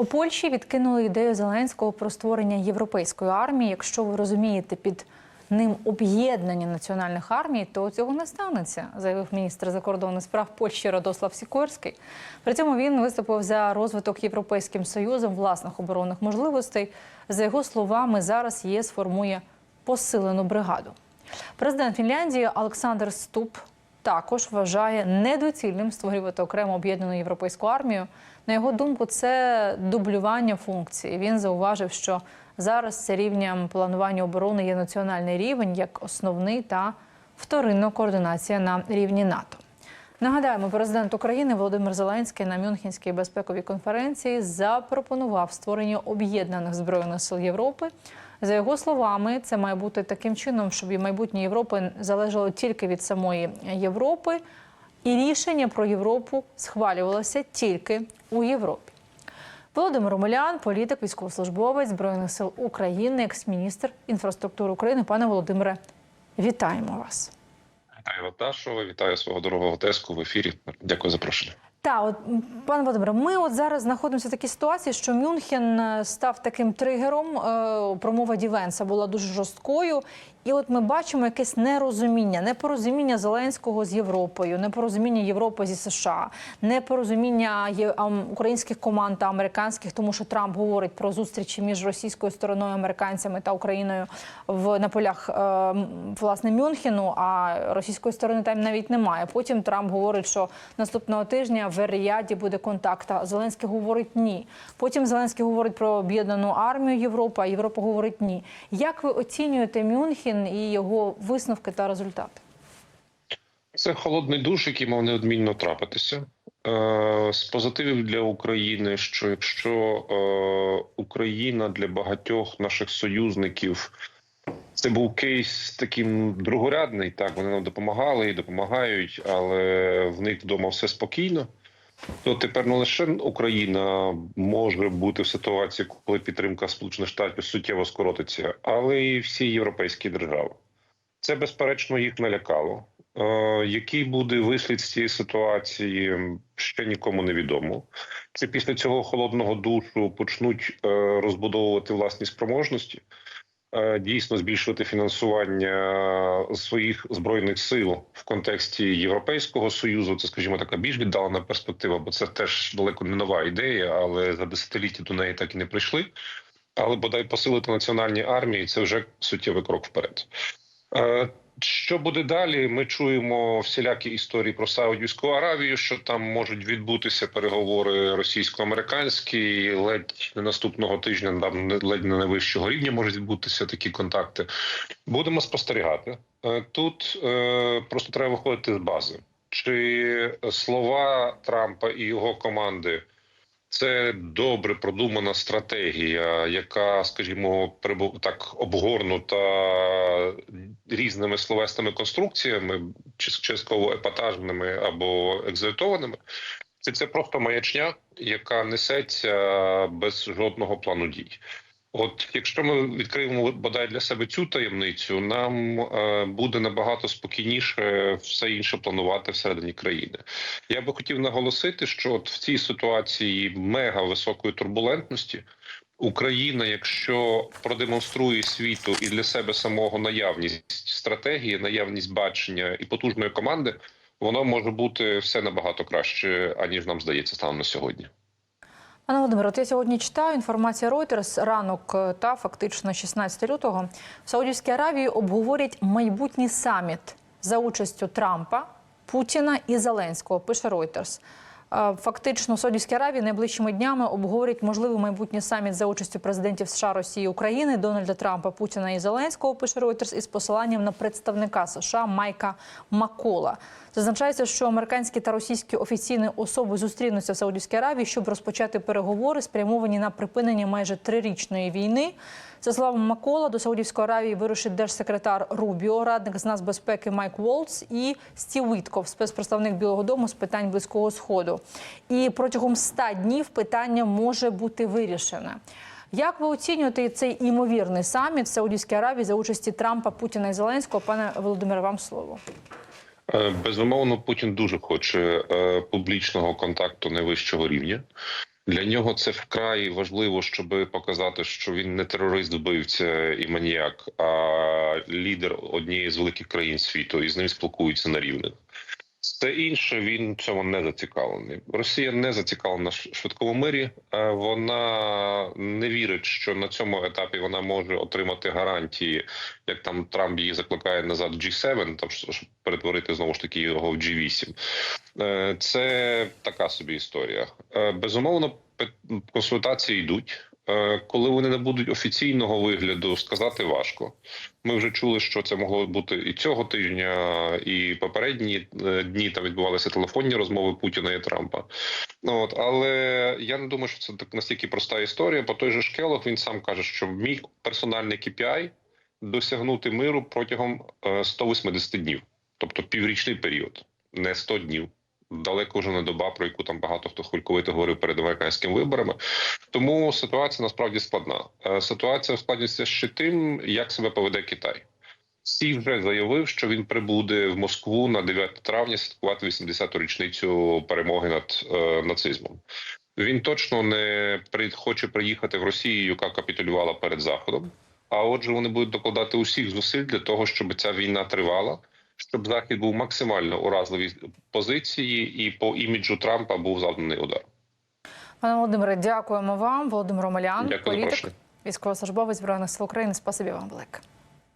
У Польщі відкинули ідею Зеленського про створення європейської армії. Якщо ви розумієте під ним об'єднання національних армій, то цього не станеться, заявив міністр закордонних справ Польщі Радослав Сікорський. При цьому він виступив за розвиток Європейським Союзом власних оборонних можливостей. За його словами, зараз ЄС формує посилену бригаду. Президент Фінляндії Олександр Ступ також вважає недоцільним створювати окремо об'єднану європейську армію. На його думку, це дублювання функцій. Він зауважив, що зараз це рівнем планування оборони є національний рівень як основний та вторинна координація на рівні НАТО. Нагадаємо, президент України Володимир Зеленський на Мюнхенській безпековій конференції запропонував створення об'єднаних збройних сил Європи. За його словами, це має бути таким чином, щоб і майбутнє Європи залежало тільки від самої Європи, і рішення про Європу схвалювалося тільки у Європі. Володимир Омелян, політик, військовослужбовець Збройних сил України, екс-міністр інфраструктури України. Пане Володимире, вітаємо вас. Вітаю Ваташова, вітаю свого дорогого теску в ефірі. Дякую за запрошення. Так, от пане Володимире, ми от зараз знаходимося в такій ситуації, що Мюнхен е, став таким тригером. е, Промова Дівенса була дуже жорсткою. І от ми бачимо якесь нерозуміння, непорозуміння Зеленського з Європою, непорозуміння Європи зі США, непорозуміння українських команд та американських, тому що Трамп говорить про зустрічі між російською стороною, американцями та Україною в на полях е, власне Мюнхену. А російської сторони там навіть немає. Потім Трамп говорить, що наступного тижня в Ріаді буде контакт. А Зеленський говорить ні. Потім Зеленський говорить про об'єднану армію Європи, а Європа говорить ні. Як ви оцінюєте Мюнхен і його висновки та результати? Це холодний душ, який мав неодмінно трапитися. Е, З позитивів для України, що якщо е, Україна для багатьох наших союзників це був кейс таким другорядний, так вони нам допомагали і допомагають, але в них вдома все спокійно. То тепер не лише Україна може бути в ситуації, коли підтримка Сполучених Штатів суттєво скоротиться, але і всі європейські держави. Це безперечно їх налякало. Е, який буде вислід з цієї ситуації, ще нікому не відомо. Це після цього холодного душу почнуть е, розбудовувати власні спроможності, дійсно збільшувати фінансування своїх збройних сил в контексті Європейського союзу. Це, скажімо, така більш віддалена перспектива, бо це теж далеко не нова ідея, але за десятиліття до неї так і не прийшли. Але бодай посилити національні армії це вже суттєвий крок вперед. Що буде далі? Ми чуємо всілякі історії про Саудівську Аравію, що там можуть відбутися переговори російсько-американські. Ледь не наступного тижня там ледь не найвищого рівня можуть відбутися такі контакти. Будемо спостерігати. Е, Тут е, просто треба виходити з бази. Чи слова Трампа і його команди це добре продумана стратегія, яка, скажімо, так обгорнута різними словесними конструкціями, частково епатажними або екзальтованими. Це, це просто маячня, яка несеться без жодного плану дій. От якщо ми відкриємо бодай для себе цю таємницю, нам е, буде набагато спокійніше все інше планувати всередині країни. Я би хотів наголосити, що от в цій ситуації мега високої турбулентності Україна, якщо продемонструє світу і для себе самого наявність стратегії, наявність бачення і потужної команди, воно може бути все набагато краще, аніж нам здається станом на сьогодні. Пане Володимире, от я сьогодні читаю інформація Reuters, ранок е, та фактично 16 лютого в Саудівській Аравії обговорять майбутній саміт за участю Трампа, Путіна і Зеленського. Пише Reuters. Фактично, Саудівській Аравії найближчими днями обговорять можливий майбутній саміт за участю президентів США, Росії, України, Дональда Трампа, Путіна і Зеленського. Пише Reuters із посиланням на представника США Майка Макола. Зазначається, що американські та російські офіційні особи зустрінуться в Саудівській Аравії, щоб розпочати переговори, спрямовані на припинення майже трирічної війни. За словами Макола, до Саудівської Аравії вирушить держсекретар Рубіо, радник з нацбезпеки Майк Волц і Стів Вітков, спецпредставник Білого Дому з питань близького сходу. І протягом 100 днів питання може бути вирішене. Як ви оцінюєте цей імовірний саміт в Саудівській Аравії за участі Трампа, Путіна і Зеленського? Пане Володимире, вам слово. Е, Безумовно, Путін дуже хоче е, публічного контакту найвищого рівня. Для нього це вкрай важливо, щоб показати, що він не терорист, вбивця і маніяк, а лідер однієї з великих країн світу, і з ним спілкуються на рівних. Все інше він цьому не зацікавлений. Росія не зацікавлена швидкому мирі. е, Вона не вірить, що на цьому етапі вона може отримати гарантії, як там Трамп її закликає назад в G7, там щоб перетворити знову ж таки його в G8. Е, Це така собі історія. Е, Безумовно, консультації йдуть. Е, Коли вони не будуть офіційного вигляду, сказати важко. Ми вже чули, що це могло бути і цього тижня, і попередні е, дні там відбувалися телефонні розмови Путіна і Трампа. Ну от але я не думаю, що це так настільки проста історія. Бо той же Шкелов він сам каже, що мій персональний KPI досягнути миру протягом е, 180 днів, тобто піврічний період, не 100 днів. Далеко вже не доба, про яку там багато хто хвильковито говорив перед американськими виборами. Тому ситуація насправді складна. Е, Ситуація ускладнюється ще тим, як себе поведе Китай. Сі вже заявив, що він прибуде в Москву на 9 травня святкувати 80-ту річницю перемоги над е, нацизмом. Він точно не при, хоче приїхати в Росію, яка капітулювала перед Заходом. А отже, вони будуть докладати усіх зусиль для того, щоб ця війна тривала, щоб Захід був максимально уразливій позиції, і по іміджу Трампа був завданий удар. Пане Володимире, дякуємо вам. Володимир Омелян, політик, військовослужбовець збройних сил України. Спасибі вам велике.